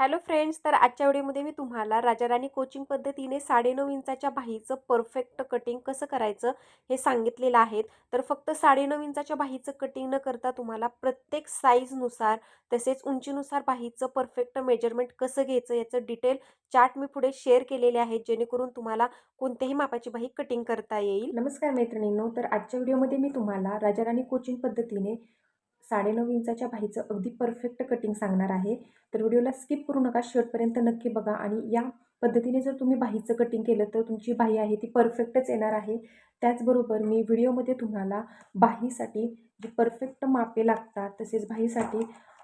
Hello friends तर आजच्या व्हिडिओमध्ये मी तुम्हाला राजाराणी कोचिंग पद्धतीने साडेनऊ इंचाच्या बाहीचं परफेक्ट कटिंग कसं करायचं हे सांगितलेलं आहे. तर फक्त साडेनऊ इंचाच्या बाहीचं कटिंग न करता तुम्हाला प्रत्येक साईजनुसार तसेच उंचीनुसार बाहीचं परफेक्ट मेजरमेंट कसं घ्यायचं याचं डिटेल चार्ट मी पुढे शेअर केलेले आहेत जेणेकरून तुम्हाला कोणत्याही मापाची बाही कटिंग करता येईल. नमस्कार मैत्रिणींनो तर आजच्या व्हिडिओमध्ये मी तुम्हाला राजाराणी कोचिंग पद्धतीने साडेनऊ इंचाच्या बाहीचं अगदी परफेक्ट कटिंग सांगणार आहे. तर व्हिडिओला स्किप करू नका शेवटपर्यंत नक्की बघा. आणि या पद्धतीने जर तुम्ही बाहीचं कटिंग केलं तर तुमची बाही आहे ती परफेक्टच येणार आहे. त्याचबरोबर मी व्हिडिओमध्ये तुम्हाला बाहीसाठी जी परफेक्ट मापे लागतात तसेच बाहीसाठी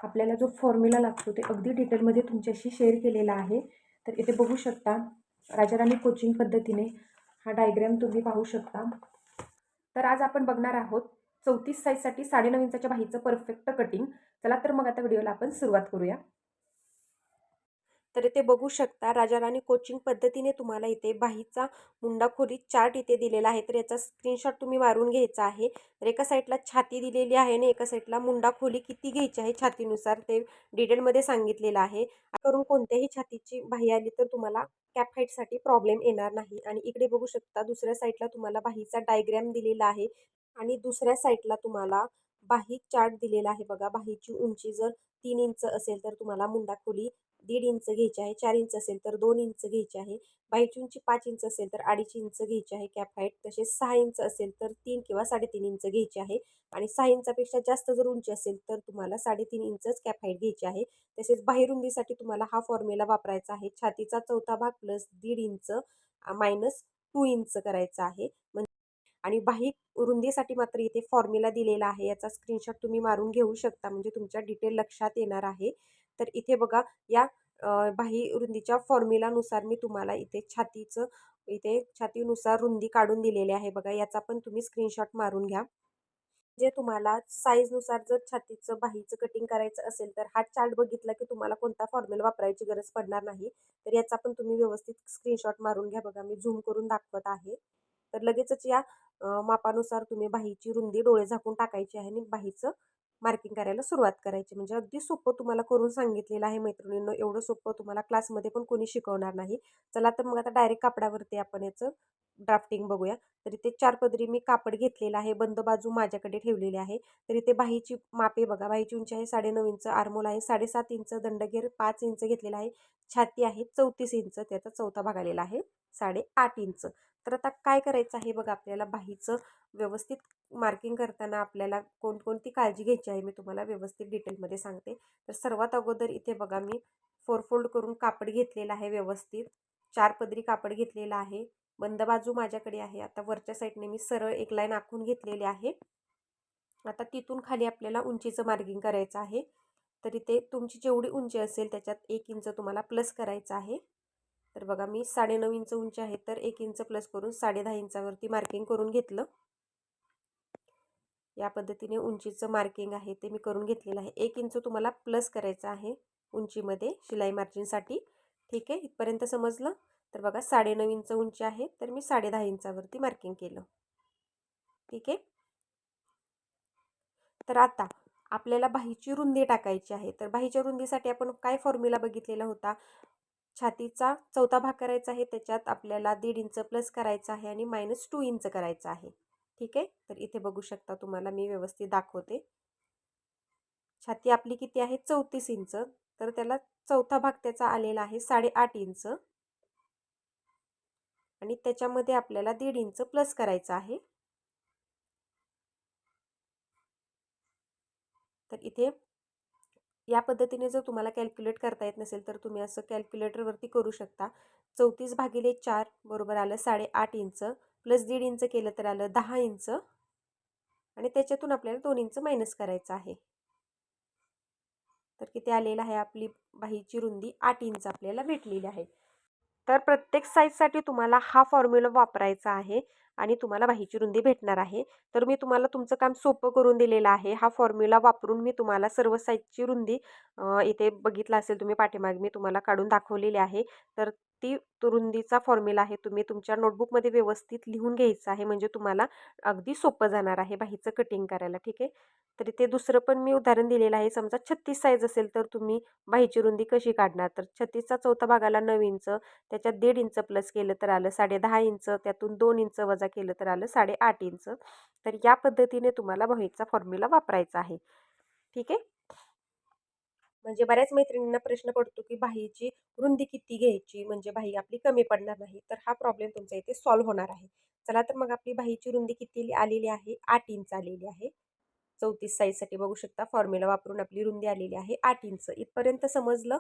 आपल्याला जो फॉर्म्युला लागतो ते अगदी डिटेलमध्ये तुमच्याशी शेअर केलेला आहे. तर इथे बघू शकता राजाराणी कोचिंग पद्धतीने हा डायग्रॅम तुम्ही पाहू शकता. तर आज आपण बघणार आहोत चौतीस साईजसाठी साडेनऊ इंचाच्या बाहीचं परफेक्ट कटिंग चला तर मग आता व्हिडिओला आपण सुरुवात करूया. तर इथे बघू शकता. राजाराणी कोचिंग पद्धतीने तुम्हाला इथे बाहीचा मुंडाखोली चार्ट इथे दिलेला आहे. तर याचा स्क्रीनशॉट तुम्ही मारून घ्यायचा आहे. तर एका साईडला छाती दिलेली आहे आणि एका साईडला मुंडा खोली किती घ्यायची आहे छातीनुसार ते डिटेलमध्ये सांगितलेलं आहे. करून कोणत्याही छातीची बाही आली तर तुम्हाला कॅप हाईटसाठी प्रॉब्लेम येणार नाही. आणि इकडे बघू शकता दुसऱ्या साईडला तुम्हाला बाहीचा डायग्रॅम दिलेला आहे. आणि दुसऱ्या साईडला तुम्हाला बाही चार्ट दिलेला आहे बघा. बाहीची उंची जर तीन इंच असेल तर तुम्हाला मुंडा खोली दीड इंच घ्यायची आहे चार इंच असेल तर दोन इंच घ्यायची आहे बाहीची उंची पाच इंच असेल तर अडीच इंच घ्यायची आहे कॅप हाईट तसेच सहा इंच असेल तर तीन किंवा साडेतीन इंच घ्यायची आहे आणि सहा इंचापेक्षा जास्त जर उंची असेल तर तुम्हाला साडेतीन इंचच कॅप हाईट घ्यायची आहे. तसेच बाहेरुंदीसाठी तुम्हाला हा फॉर्म्युला वापरायचा आहे छातीचा चौथा भाग प्लस दीड इंच मायनस टू इंच करायचा आहे. म्हणजे आणि बाही रुंदीसाठी मात्र इथे फॉर्म्युला दिलेला आहे याचा स्क्रीनशॉट तुम्ही मारून घेऊ शकता म्हणजे तुमच्या डिटेल लक्षात येणार आहे. तर इथे बघा या बाही रुंदीच्या फॉर्म्युलानुसार मी तुम्हाला इथे छातीचं इथे छातीनुसार रुंदी काढून दिलेली आहे बघा. याचा पण तुम्ही स्क्रीनशॉट मारून घ्या. जे तुम्हाला साईजनुसार जर छातीचं बाहीचं कटिंग करायचं असेल तर हा चार्ट बघितला की तुम्हाला कोणता फॉर्म्युला वापरायची गरज पडणार नाही. तर याचा पण तुम्ही व्यवस्थित स्क्रीनशॉट मारून घ्या बघा. मी झूम करून दाखवत आहे. तर लगेचच या मापानुसार तुम्ही बाहीची रुंदी डोळे झाकून टाकायची आहे आणि बाहीचं मार्किंग करायला सुरुवात करायची. म्हणजे अगदी सोपं तुम्हाला करून सांगितलेलं आहे मैत्रिणींनो एवढं सोपं तुम्हाला क्लासमध्ये पण कोणी शिकवणार नाही. चला तर मग आता डायरेक्ट कापडावरती आपण याचं ड्राफ्टिंग बघूया. तर इथे चार पदरी मी कापड घेतलेलं आहे बंद बाजू माझ्याकडे ठेवलेली आहे. तर इथे बाहीची मापे बघा बाहीची उंची आहे साडेनऊ इंच आरमोल आहे साडेसात इंच दंडगेर पाच इंच घेतलेला आहे. छाती आहे चौतीस इंच त्याचा चौथा भाग आलेला आहे साडे आठ इंच. तर आता काय करायचं आहे बघा आपल्याला बाहीचं व्यवस्थित मार्किंग करताना आपल्याला कोणकोणती काळजी घ्यायची आहे मी तुम्हाला व्यवस्थित डिटेलमध्ये सांगते. तर सर्वात अगोदर इथे बघा मी फोर फोल्ड करून कापड घेतलेलं आहे व्यवस्थित. चार पदरी कापड घेतलेला आहे. बंद बाजू माझ्याकडे आहे. आता वरच्या साईडने मी सरळ एक लाईन आखून घेतलेली आहे. आता तिथून खाली आपल्याला उंचीचं मार्किंग करायचं आहे. तर इथे तुमची जेवढी उंची असेल त्याच्यात एक इंच तुम्हाला प्लस करायचं आहे. तर बघा मी साडेनऊ इंच उंची आहे तर एक इंच प्लस करून साडे दहा इंचावरती मार्किंग करून घेतलं. या पद्धतीने उंचीचं मार्किंग आहे ते मी करून घेतलेलं आहे. एक इंच तुम्हाला प्लस करायचं आहे उंचीमध्ये शिलाई मार्जिनसाठी ठीक आहे? इथपर्यंत समजलं? तर बघा साडेनऊ इंच उंची आहे तर मी साडे दहा इंचावरती मार्किंग केलं. ठीक आहे? तर आता आपल्याला बाहीची रुंदी टाकायची आहे. तर बाहीच्या रुंदीसाठी आपण काय फॉर्म्युला बघितलेला होता? छातीचा चौथा भाग करायचा आहे त्याच्यात आपल्याला दीड इंच प्लस करायचा आहे आणि मायनस टू इंच करायचं आहे. ठीक आहे? तर इथे बघू शकता तुम्हाला मी व्यवस्थित दाखवते. छाती आपली किती आहे? चौतीस इंच. तर त्याला चौथा भाग त्याचा आलेला आहे साडेआठ इंच. आणि त्याच्यामध्ये आपल्याला दीड इंच प्लस करायचं आहे. तर इथे या पद्धतीने जर तुम्हाला कॅल्क्युलेट करता येत नसेल तर तुम्ही असं कॅल्क्युलेटरवरती करू शकता. चौतीस भागिले चार बरोबर आलं साडेआठ इंच प्लस दीड इंच केलं तर आलं दहा इंच. आणि त्याच्यातून आपल्याला दोन इंच मायनस करायचं आहे. तर किती आलेलं आहे आपली बाहीची रुंदी? आठ इंच आपल्याला भेटलेली आहे. तर प्रत्येक साईजसाठी तुम्हाला हा फॉर्म्युला वापरायचा आहे. आणि तुम्हाला बाहीची रुंदी भेटणार आहे. तर मी तुम्हाला तुमचं काम सोपं करून दिलेलं आहे. हा फॉर्म्युला वापरून मी तुम्हाला सर्व साईजची रुंदी इथे बघितलं असेल तुम्ही पाठीमागे मी तुम्हाला काढून दाखवलेली आहे. तर ती रुंदीचा फॉर्म्युला आहे तुम्ही तुमच्या नोटबुकमध्ये व्यवस्थित लिहून घ्यायचं आहे. म्हणजे तुम्हाला अगदी सोपं जाणार आहे बाहीचं कटिंग करायला ठीक आहे? तर इथे दुसरं पण मी उदाहरण दिलेलं आहे. समजा छत्तीस साईज असेल तर तुम्ही बाहीची रुंदी कशी काढणार? तर छत्तीसचा चौथा भागाला नऊ इंच त्याच्यात दीड इंच प्लस केलं तर आलं साडे दहा इंच त्यातून दोन इंच वजा केलं तर आलं साडेआठ इंच. तर या पद्धतीने तुम्हाला मोहितचा फॉर्म्युला वापरायचा आहे. ठीक आहे? म्हणजे बऱ्याच मैत्रिणींना प्रश्न पडतो की बाहीची रुंदी किती घ्यायची? म्हणजे बाही आपली कमी पडणार नाही. तर हा प्रॉब्लेम तुमचा इथे सॉल्व्ह होणार आहे. चला तर मग आपली बाहीची रुंदी किती आलेली आहे? आठ इंच आलेली आहे. चौतीस साईजसाठी बघू शकता. फॉर्म्युला वापरून आपली रुंदी आलेली आहे आठ इंच. इथपर्यंत समजलं?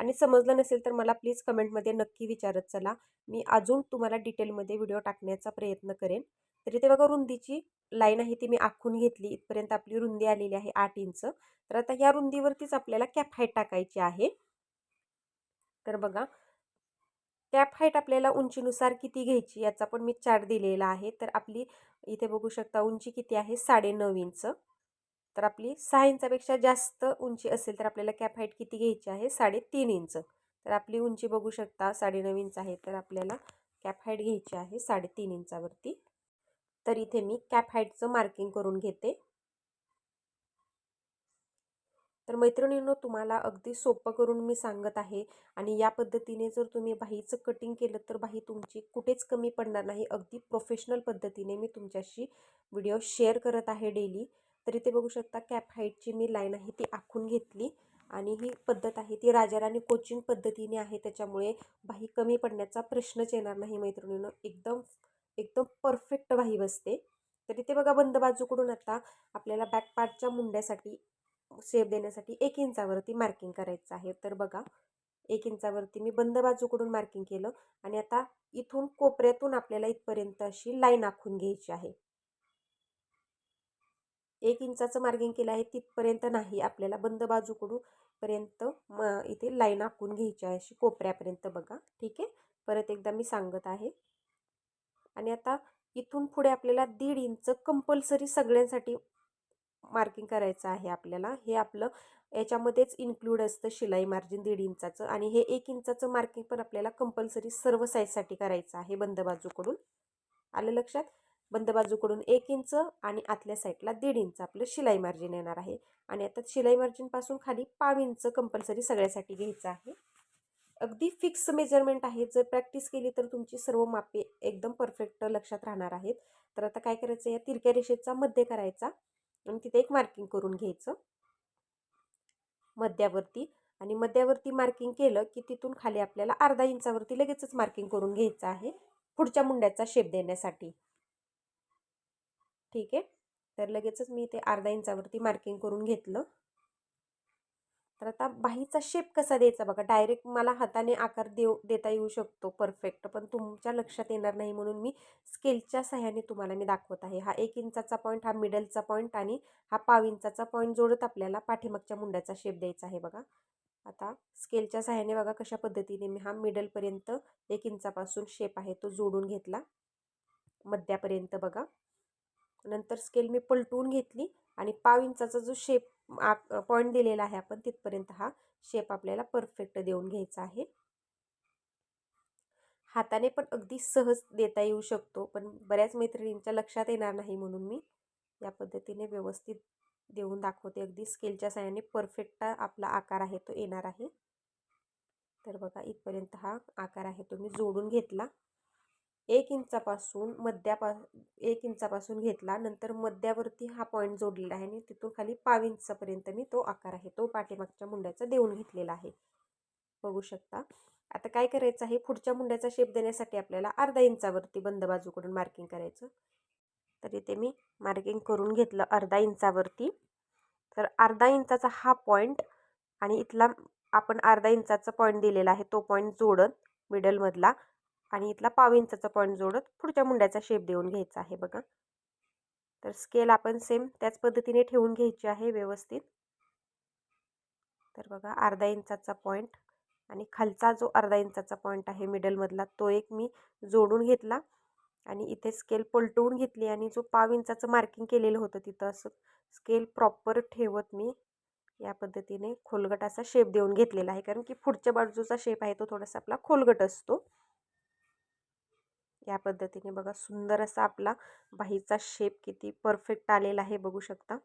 आणि समजलं नसेल तर मला प्लीज कमेंटमध्ये नक्की विचारत चला. मी अजून तुम्हाला डिटेलमध्ये व्हिडिओ टाकण्याचा प्रयत्न करेन. तर इथे बघा रुंदीची लाईन आहे ती मी आखून घेतली. इथपर्यंत आपली रुंदी आलेली आहे आठ इंच. तर आता ह्या रुंदीवरतीच आपल्याला कॅप हाईट टाकायची आहे. तर बघा कॅप हाईट आपल्याला उंचीनुसार किती घ्यायची याचा पण मी चार्ट दिलेला आहे. तर आपली इथे बघू शकता उंची किती आहे? साडे नऊ इंच. तर आपली सहा इंचापेक्षा जास्त उंची असेल तर आपल्याला कॅप हाईट किती घ्यायची आहे? साडेतीन इंच. तर आपली उंची बघू शकता साडेनऊ इंच आहे तर आपल्याला कॅप हाईट घ्यायची आहे साडेतीन इंचावरती. तर इथे मी कॅप हाईटचं मार्किंग करून घेते. तर मैत्रिणींनो तुम्हाला अगदी सोपं करून मी सांगत आहे आणि या पद्धतीने जर तुम्ही बाहीचं कटिंग केलं तर बाही तुमची कुठेच कमी पडणार नाही. अगदी प्रोफेशनल पद्धतीने मी तुमच्याशी व्हिडिओ शेअर करत आहे डेली तर इथे बघू शकता कॅप हाईटची मी लाईन आहे ती आखून घेतली. आणि ही पद्धत आहे ती राजाराणी कोचिंग पद्धतीने आहे. त्याच्यामुळे बाही कमी पडण्याचा प्रश्नच येणार नाही मैत्रिणीनं. एकदम एकदम परफेक्ट बाही बसते. तर इथे बघा बंद बाजूकडून आता आपल्याला बॅक पार्टच्या मुंड्यासाठी शेप देण्यासाठी एक इंचावरती मार्किंग करायचं आहे. तर बघा एक इंचावरती मी बंद बाजूकडून मार्किंग केलं. आणि आता इथून कोपऱ्यातून आपल्याला इथपर्यंत अशी लाईन आखून घ्यायची आहे. एक इंचाचं मार्किंग केलं आहे तिथपर्यंत नाही. आपल्याला बंद बाजूकडून पर्यंत म इथे लाईन आखून घ्यायची आहे अशी कोपऱ्यापर्यंत बघा. ठीक आहे? परत एकदा मी सांगत आहे. आणि आता इथून पुढे आपल्याला दीड इंच कंपल्सरी सगळ्यांसाठी मार्किंग करायचं आहे आपल्याला. हे आपलं याच्यामध्येच इन्क्लूड असतं शिलाई मार्जिन दीड इंचाचं. आणि हे एक इंचाचं मार्किंग पण आपल्याला कंपल्सरी सर्व साईजसाठी करायचं आहे बंद बाजूकडून. आलं लक्षात? बंद बाजूकडून एक इंच आणि आतल्या साईडला दीड इंच. आपलं शिलाई मार्जिन येणार आहे. आणि आता शिलाई मार्जिनपासून खाली पाव इंच कंपल्सरी सगळ्यासाठी घ्यायचं आहे. अगदी फिक्स मेजरमेंट आहे. जर प्रॅक्टिस केली तर तुमची सर्व मापे एकदम परफेक्ट लक्षात राहणार आहेत. तर आता काय करायचं? या तिरक्या रेषेचा मध्य करायचा. आणि तिथे एक मार्किंग करून घ्यायचं. मध्यावरती. आणि मध्यावरती मार्किंग केलं की तिथून खाली आपल्याला अर्धा इंचावरती लगेचच मार्किंग करून घ्यायचं आहे. पुढच्या मुंड्याचा शेप देण्यासाठी. ठीक आहे. तर लगेचच मी ते अर्धा इंचावरती मार्किंग करून घेतलं. तर आता बाहीचा शेप कसा द्यायचा बघा डायरेक्ट मला हाताने आकार देऊ देता येऊ शकतो परफेक्ट पण तुमच्या लक्षात येणार नाही म्हणून मी स्केलच्या सहाय्याने तुम्हाला मी दाखवत आहे. हा एक इंचाचा पॉईंट हा मिडलचा पॉईंट आणि हा पाव इंचाचा पॉईंट जोडत आपल्याला पाठीमागच्या मुंड्याचा शेप द्यायचा आहे बघा. आता स्केलच्या सहाय्याने बघा कशा पद्धतीने मी हा मिडलपर्यंत एक इंचापासून शेप आहे तो जोडून घेतला. मध्यापर्यंत बघा. नंतर स्केल मी पलटवून घेतली आणि पाव इंचाचा जो शेप पॉईंट दिलेला आहे आपण तिथपर्यंत हा शेप आपल्याला परफेक्ट देऊन घ्यायचा आहे. हाताने पण अगदी सहज देता येऊ शकतो पण बऱ्याच मैत्रिणींच्या लक्षात येणार नाही म्हणून मी या पद्धतीने व्यवस्थित देऊन दाखवते. अगदी स्केलच्या साह्याने परफेक्ट आपला आकार आहे तो येणार आहे. तर बघा इथपर्यंत हा आकार आहे तो मी जोडून घेतला. एक इंचापासून मध्यापा एक इंचापासून घेतला. नंतर मध्यावरती हा पॉईंट जोडलेला आहे आणि तिथून खाली पाव इंचापर्यंत मी तो आकार आहे तो पाठीमागच्या मुंड्याचा देऊन घेतलेला आहे. बघू शकता. आता काय करायचं आहे? पुढच्या मुंड्याचा शेप देण्यासाठी आपल्याला अर्धा इंचावरती बंद बाजूकडून मार्किंग करायचं. तर इथे मी मार्किंग करून घेतलं अर्धा इंचावरती. तर अर्धा इंचाचा हा पॉईंट आणि इथला आपण अर्धा इंचाचा पॉईंट दिलेला आहे तो पॉईंट जोडत मिडलमधला आणि इथला पाव इंचाचा पॉईंट जोडत पुढच्या मुंड्याचा शेप देऊन घ्यायचा आहे बघा. तर स्केल आपण सेम त्याच पद्धतीने ठेवून घ्यायची आहे व्यवस्थित. तर बघा अर्धा इंचाचा पॉईंट आणि खालचा जो अर्धा इंचाचा पॉईंट आहे मिडलमधला तो एक मी जोडून घेतला. आणि इथे स्केल पलटवून घेतली आणि जो पाव इंचाचं मार्किंग केलेलं होतं तिथं असं स्केल प्रॉपर ठेवत मी या पद्धतीने खोलगट असा शेप देऊन घेतलेला आहे. कारण की पुढच्या बाजूचा शेप आहे तो थोडासा आपला खोलगट असतो. या पद्धतीने बघा सुंदर असा आपला बाहीचा शेप किती परफेक्ट आलेला आहे बघू शकता.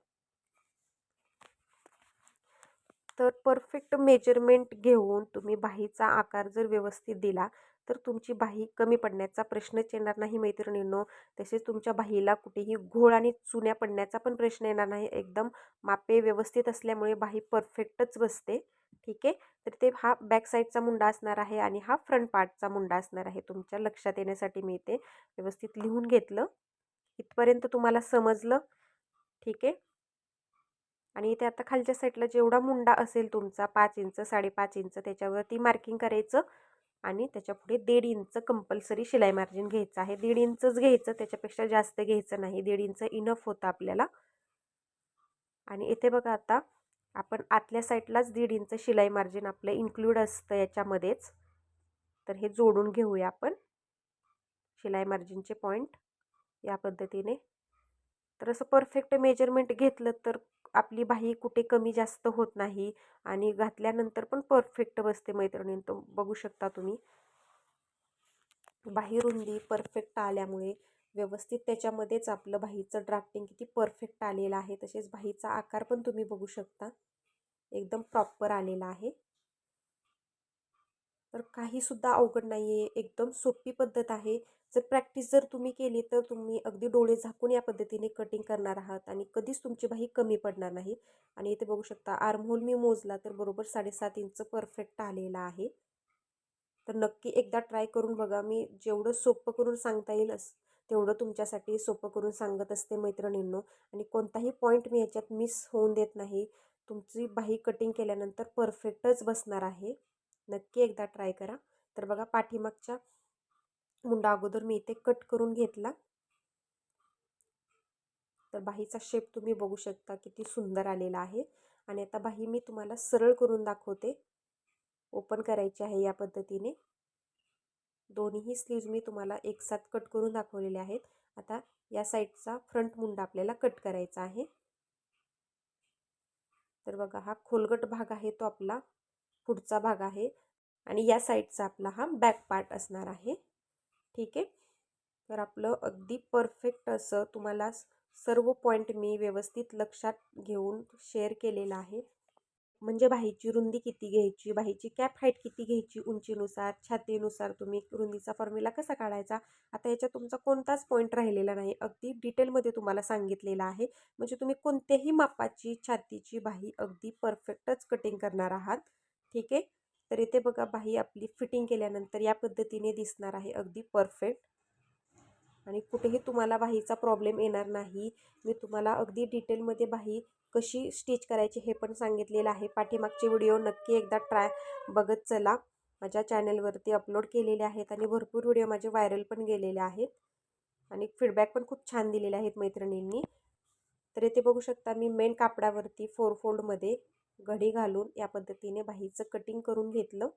तर परफेक्ट मेजरमेंट घेऊन तुम्ही बाहीचा आकार जर व्यवस्थित दिला तर तुमची बाही कमी पडण्याचा प्रश्नच येणार नाही मैत्रिणींनो. तसेच तुमच्या बाहीला कुठेही घोळ आणि चुन्या पडण्याचा पण प्रश्न येणार नाही. एकदम मापे व्यवस्थित असल्यामुळे बाही परफेक्टच बसते. ठीक आहे. तर ते हा बॅक साईडचा मुंडा असणार आहे आणि हा फ्रंट पार्टचा मुंडा असणार आहे. तुमच्या लक्षात येण्यासाठी मी इथे व्यवस्थित लिहून घेतलं. इथपर्यंत तुम्हाला समजलं. ठीक आहे. आणि इथे आता खालच्या साईडला जेवढा मुंडा असेल तुमचा पाच इंच साडेपाच इंच त्याच्यावरती मार्किंग करायचं आणि त्याच्यापुढे दीड इंच कंपल्सरी शिलाई मार्जिन घ्यायचं आहे. दीड इंचच घ्यायचं त्याच्यापेक्षा जास्त घ्यायचं नाही. दीड इंच इनफ होतं आपल्याला. आणि इथे बघा आता आपण आतल्या साईडलाच दीड इंच शिलाई मार्जिन आपलं इन्क्लूड असतं याच्यामध्येच. तर हे जोडून घेऊया आपण. शिलाई मार्जिनचे पॉईंट या पद्धतीने. तर असं परफेक्ट मेजरमेंट घेतलं तर आपली बाही कुठे कमी जास्त होत नाही आणि घातल्यानंतर पण परफेक्ट बसते मैत्रिणी तो बघू शकता तुम्ही. बाही रुंदी परफेक्ट आल्यामुळे व्यवस्थित त्याच्यामध्येच आपलं बाहीचं ड्राफ्टिंग किती परफेक्ट आलेलं आहे तसेच बाहीचा आकार पण तुम्ही बघू शकता. एकदम प्रॉपर आलेला आहे. तर काहीसुद्धा अवघड नाही आहे एकदम सोपी पद्धत आहे. जर प्रॅक्टिस जर तुम्ही केली तर तुम्ही अगदी डोळे झाकून या पद्धतीने कटिंग करणार आहात आणि कधीच तुमची बाही कमी पडणार नाही. आणि इथे बघू शकता आर्महोल मी मोजला तर बरोबर साडेसात इंच परफेक्ट आलेला आहे. तर नक्की एकदा ट्राय करून बघा. मी जेवढं सोपं करून सांगता येईल तेवढं तुमच्यासाठी सोपं करून सांगत असते मैत्रिणींनो. आणि कोणताही पॉईंट मी याच्यात मिस होऊन देत नाही. तुमची बाही कटिंग केल्यानंतर परफेक्टच बसणार आहे. नक्की एकदा ट्राय करा. तर बघा पाठीमागच्या मुंडा अगोदर मी इथे कट करून घेतला. तर बाहीचा शेप तुम्ही बघू शकता किती सुंदर आलेला आहे. आणि आता बाही मी तुम्हाला सरळ करून दाखवते. ओपन करायची आहे या पद्धतीने. दोन्हीही स्लीव्ज मी तुम्हाला एक साथ कट करून दाखवलेले आहेत. आता या साईडचा फ्रंट मुंडा आपल्याला कट करायचा आहे. तर बघा हा खोलगट भाग आहे तो आपला पुढचा भाग आहे. आणि या साईडचा आपला हा बॅक पार्ट असणार आहे. ठीक आहे? तर आपलं अगदी परफेक्ट असं तुम्हाला सर्व पॉईंट मी व्यवस्थित लक्षात घेऊन शेअर केलेलं आहे. म्हणजे बाहीची रुंदी किती घ्यायची? बाहीची कॅप हाईट किती घ्यायची उंचीनुसार छातीनुसार तुम्ही रुंदीचा फॉर्म्युला कसा काढायचा? आता याच्यात तुमचा कोणताच पॉईंट राहिलेला नाही. अगदी डिटेलमध्ये तुम्हाला सांगितलेला आहे. म्हणजे तुम्ही कोणत्याही मापाची छातीची बाही अगदी परफेक्टच कटिंग करणार आहात. ठीक आहे? तर इथे बघा बाही आपली फिटिंग केल्यानंतर या पद्धतीने दिसणार आहे. अगदी परफेक्ट आणि कुठेही तुम्हाला बाहीचा प्रॉब्लेम येणार नाही. मी तुम्हाला अगदी डिटेलमध्ये बाही कशी स्टिच करायची हे पण सांगितलेलं आहे. पाठीमागचे व्हिडिओ नक्की एकदा ट्राय बघत चला. माझ्या चॅनलवरती अपलोड केलेले आहेत आणि भरपूर व्हिडिओ माझे व्हायरल पण गेलेले आहेत. आणि फीडबॅक पण खूप छान दिलेले आहेत मैत्रिणींनी. तर इथे बघू शकता मी मेन कापडावरती फोर फोल्डमध्ये घडी घालून या पद्धतीने बाहीचं कटिंग करून घेतलं.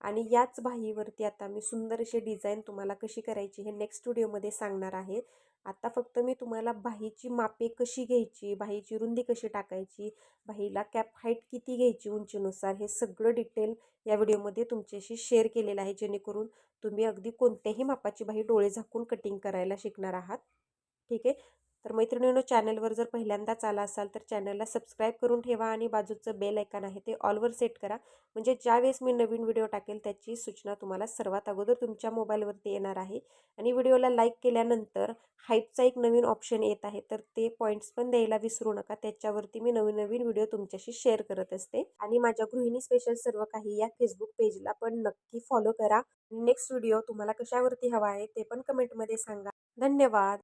आणि याच बाहीवरती आता मी सुंदर अशी डिझाईन तुम्हाला कशी करायची हे नेक्स्ट व्हिडिओमध्ये सांगणार आहे. आता फक्त मी तुम्हाला बाहीची मापे कशी घ्यायची बाहीची रुंदी कशी टाकायची बाहीला कॅप हाईट किती घ्यायची उंचीनुसार हे सगळं डिटेल या व्हिडिओमध्ये तुमच्याशी शेअर केलेलं आहे. जेणेकरून तुम्ही अगदी कोणत्याही मापाची बाही डोळे झाकून कटिंग करायला शिकणार आहात. ठीक आहे? तर मैत्रिणींनो चॅनलवर जर पहिल्यांदाच आला असाल तर चॅनलला सबस्क्राईब करून ठेवा आणि बाजूचं बेल ऐकन आहे ते ऑलवर सेट करा. म्हणजे ज्यावेळेस मी नवीन व्हिडिओ टाकेल त्याची सूचना तुम्हाला सर्वात अगोदर तुमच्या मोबाईलवरती येणार आहे. आणि व्हिडिओला लाईक केल्यानंतर हाईपचा एक नवीन ऑप्शन येत आहे तर ते पॉईंट्स पण द्यायला विसरू नका. त्याच्यावरती मी नवीन नवीन व्हिडिओ तुमच्याशी शेअर करत असते. आणि माझ्या गृहिणी स्पेशल सर्व काही या फेसबुक पेजला पण नक्की फॉलो करा. नेक्स्ट व्हिडिओ तुम्हाला कशावरती हवा आहे ते पण कमेंटमध्ये सांगा. धन्यवाद!